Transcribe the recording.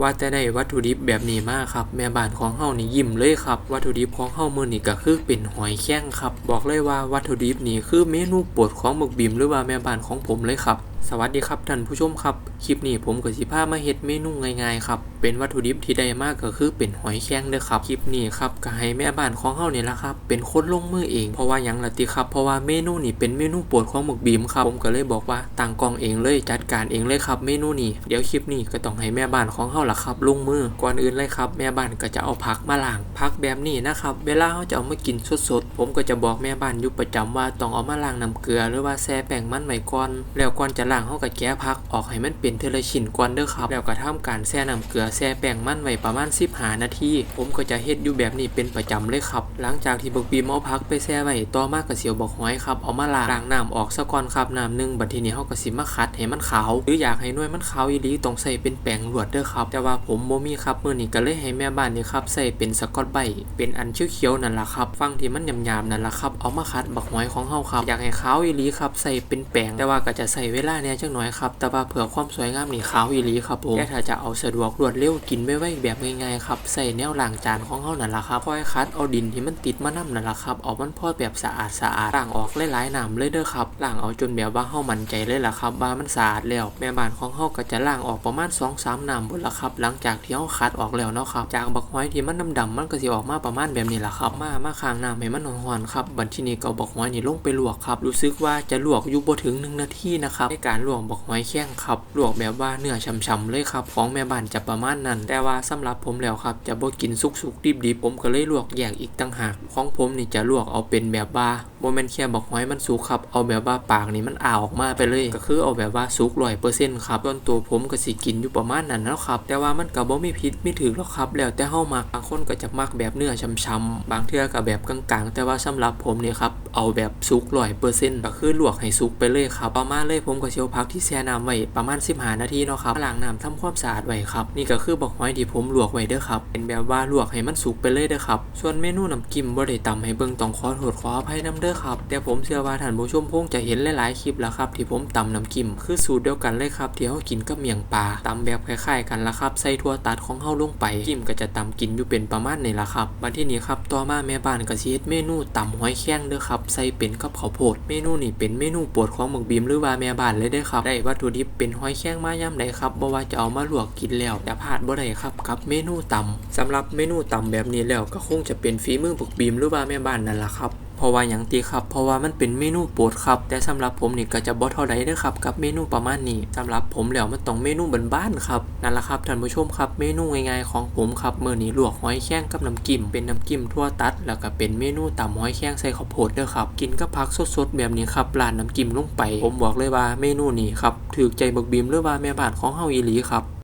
ว่าแต่ได้วัตถุดิบแบบนี้มากครับ แม่บ้านของเฮานี่ยิ้มเลยครับ วัตถุดิบของเฮามื้อนี่ก็คือเป็นหอยแข้งครับ บอกเลยว่าวัตถุดิบนี่คือเมนูโปรดของหมึกบิมหรือว่าแม่บ้านของผมเลยครับ สวัสดีครับท่านผู้ชมครับ คลิปนี้ผมกับสิพามาเฮ็ดเมนูง่ายๆครับ เป็นวัตถุดิบที่ได้มากก็คือเป็นหอยแข้งเด้อครับ คลิปนี้ครับก็ให้แม่บ้านของเฮาเนี่ยละครับ เป็นคนลงมือเอง เพราะว่ายังล่ะติครับ เพราะว่าเมนูนี่เป็นเมนูโปรดของหมึกบีมครับ ผมก็เลยบอกว่าตั้งกองเองเลยจัดการเองเลยครับ เมนูนี้ เดี๋ยวคลิปนี้ก็ต้องให้แม่บ้านของเฮาละครับ ลงมือ ก่อนอื่นเลยครับ แม่บ้านก็จะเอาผักมาล้าง ผักแบบนี้นะครับ เวลาเขาจะเอามากินสดๆ ผมก็จะบอกแม่บ้านอยู่ประจำว่าต้องเอามาล้างน้ำเกลือหรือว่าแช่แป้งมันไว้ก่อน แล้วก่อนจะล้างเขาก็แกะผักออกให้มันเป็นเทละชิ้นก่อนเด้อครับ แล้วก็ทำการแช่น้ำเกลือแช่แป้งมันไว้ประมาณ15นาทีผมก็จะเฮ็ดอยู่แบบนี้เป็นประจำเลยครับ หลังจากที่บักบีมเอาผักไปแช่ไว้ต่อมาก็เสียวบอกหอยครับเอามาล้างล้างน้ำออกซะก่อนครับน้ำหนึ่งบัดทีนี้เขาก็สิมาคัดให้มันขาวหรืออยากให้น่วยมันขาวอีหลีต้องใส่เป็นแป้งลวดเด้อครับ แต่ว่าผมบ่มีครับมื้อนี้ก็เลยให้แม่บ้านนี่ครับใส่เป็นสกอตไบเป็นอันเขียวนั่นล่ะครับฟังที่มันหยาบๆนั่นล่ะครับเอามาคัดบักหอยของเฮาครับอยากให้ขาวอีหลีครับใส่เป็นแป้งแต่ว่าก็จะใส่เวลาเนี่ยจักหน่อยครับ แต่ว่าเพื่อความสวยงามนี่ขาวอีหลีครับผมแต่ถ้าจะเอาสะดวกรวดเร็วกินไม่ไหวแบบง่ายๆครับใส่แนวล้างจานของเฮานั่นล่ะครับค่อยคัดเอาดินที่มันติดมานํนั่นล่ะครับเอามันพอแบบสะอาดสะอาดล้างออกหลายๆน้ำเลยเด้อครับล้างเอาจนแบบว่าเฮามั่นใจเลยล่ะครับว่ามันสะอาดแล้วแม่บ้านของเฮาก็จะล้างออกประมาณ2-3น้ำบนละครับ หลังจากที่เฮาคัดออกแล้วเนาะครับจากบักหอยที่มันดำๆมันก็สิออกมาประมาณแบบนี้ล่ะครับ มามาค้างน้ำให้มันร้อนๆครับบัดทีนี้ก็เอาบักหอยนี่ลงไปลวกครับ รู้สึกว่าจะลวกอยู่บ่ถึง1นาทีนะครับในกการลวกบักหอยแข้งครับลวกแบบว่าเนื้อฉ่ำๆเลยครับ ของแม่บ้านจะประมาณนั้น แต่ว่าสำหรับผมแล้วครับ จะบ่กินสุกๆดิบๆผมก็เลยลวกแยกอีกต่างหาก ของผมนี่จะลวกเอาเป็นแบบว่าบ่แม่นแค่บักหอยมันสุกครับ เอาแบบว่าปากนี่มันอ้าออกมาไปเลย ก็คือเอาแบบว่าสุก100%ครับส่วนตัวผมก็สิกินอยู่ประมาณนั้นแล้วครับ แต่ว่ามันก็บ่มีพิษไมีถือหรอกครับ แล้วแต่เฮามักบางคนก็จะมักแบบเนื้อช่ำๆบางเทื่อก็แบบกลางๆ แต่ว่าสำหรับผมนี่ครับเอาแบบสุก100%ก็คือลวกให้สุกไปเลยครับต่อมาณเลยผมก็เชียวพักที่แช่น้ำไว้ประมาณ15นาทีเนาะครับล้างน้ำทำความสะอาดไว้ครับนี่ก็คือบักหอยที่ผมลวกไว้เด้อครับเป็นแบบว่าลวกให้มันสุกไปเลยเด้อครับส่วนเมนูน้ำจิ้มบ่ได้ตำให้เบิ่งต้องขอโทษขออภัยนํเด้อครับแต่ผมเชื่อว่าท่านผู้ชมคงจะเห็นหลายๆคลิปแล้วครับที่ผมตำน้ำจิ้มคือสูตรเดียวกันเลยครับที่เฮากินกับเมียงปลาตำแบบคล้ายๆกันละครับใส่ถั่วตัดของเฮาลงไปจิ้มก็จะตำกินอยู่เป็นประมาณนี้ละครับมาที่นี่ครับต่อมาแม่บ้านก็สิเฮ็ดเมนูตำหอยแข้งเด้อครับใส่เป็นกับข้าวโพด เมนูนี้เป็นเมนูโปรดของหมึกบีมหรือว่าแม่บ้านเลยได้ครับ ได้วัตถุดิบเป็นหอยแข้งมายามใดครับบ่ว่าจะเอามาลวกกินแล้วอย่าพลาดบ่ได้ครับกับเมนูตำสำหรับเมนูตำแบบนี้แล้วก็คงจะเป็นฝีมือหมึกบีมหรือว่าแม่บ้านนั่นแหละครับ เพราะว่าอย่างตีครับ เพราะว่ามันเป็นเมนูโปรดครับ แต่สำหรับผมนี่ก็จะบ่เท่าใดเด้อครับกับเมนูประมาณนี้สำหรับผมแล้วมันต้องเมนูบ้านๆครับนั่นแหละครับท่านผู้ชมครับเมนูง่ายๆของผมครับเมื้อนี้ลวกหอยแข้งกับน้ำจิ้มเป็นน้ำจิ้มทั่วตัด แล้วก็เป็นเมนูตำหอยแข้งใส่ข้าวโพดเด้อครับกินกับผักสดๆแบบนี้ครับราดน้ำจิ้มลงไป ผมบอกเลยว่าเมนูนี้ครับถูกใจบักบีมหรือว่าแม่บ้านของเฮาอีหลีครับ